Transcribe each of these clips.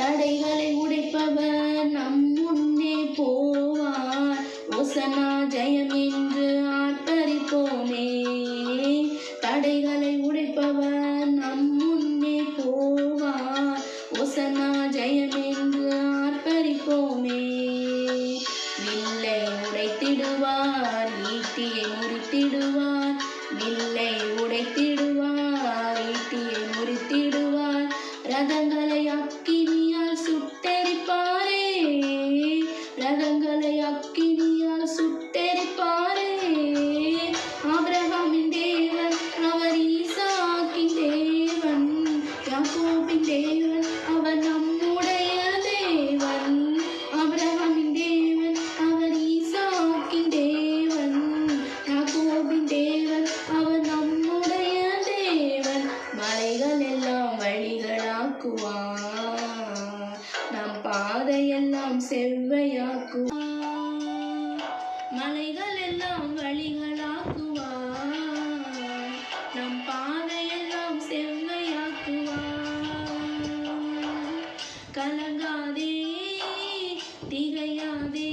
தடைகளை உடைப்பவர் நம் முன்னே போவார். ஓசனா ஜெயம் என்று ஆர்ப்பரிப்போமே. தடைகளை உடைப்பவர் நம் முன்னே போவார். ஓசனா ஜெயம் என்று ஆர்ப்பரிப்போமே. வில்லை உடைத்திடுவார் ஈட்டியை முறித்திடுவார். வில்லை உடைத்திடுவார் ஈட்டியை முறித்திடுவார். ரதங்கள் யாக்கோபின் தேவன் அவர் நம்முடைய தேவன். ஆபிரகாமின் தேவன் அவர் ஈசாக்கின் தேவன். யாக்கோபின் தேவன் அவர் நம்முடைய தேவன். மலைகள் எல்லாம் வழிகளாக்குவார். நம் பாதையெல்லாம் செவ்வையாக்குவார். மலைகள் எல்லாம் வழிகள் கலங்காதே திகையாதே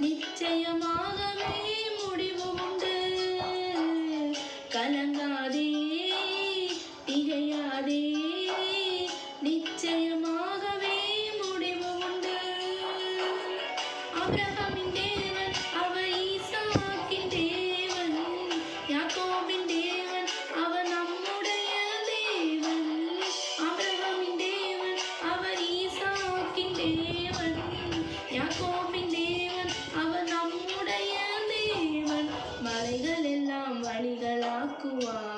நிச்சயமாகவே முடிவு உண்டு. கலங்காதே திகையாதே நிச்சயமாகவே முடிவு உண்டு. அப்ரஹாமின் தேவன் அவர் தேவன் யாக்கோபின் தேவன் அவர் நம்முடைய தேவன். மலைகள் எல்லாம் வழிகளாக்குவார்